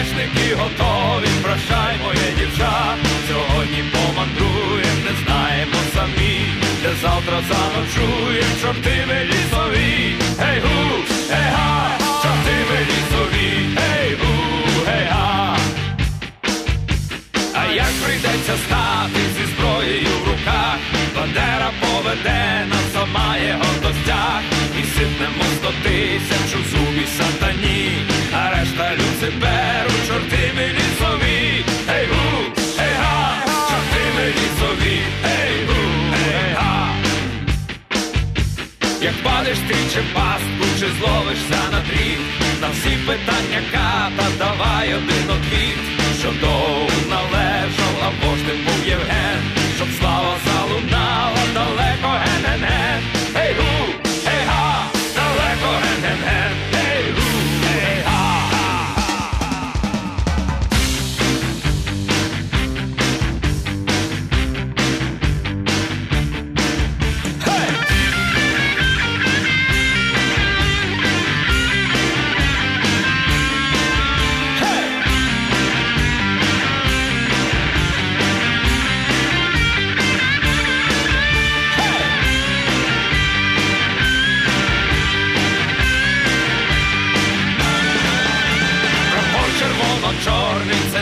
Вареники готові, прощай, моє дівча. Сьогодні помандруєм, не знаємо самі, де завтра заночуєм, чорти ми лісові. Гей гу, гей га, чорти ми лісові, гей гу, гей га. А як прийдеться стати зі зброєю в руках, Бандера поведе нас сама його гостях, і сипнемо сто тисяч у зубі сатані, а решта люциферу, Як падеш ти чи пастку, чи зловишся на дріт На всі питання ката давай один отвіт Що довго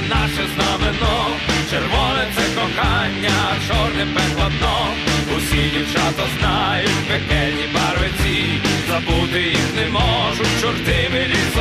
наше знамено, червоне це кохання, чорне пекладно. Усі дівчата знають пекельні барвиці, забути їх не можуть, чорти ми лісові.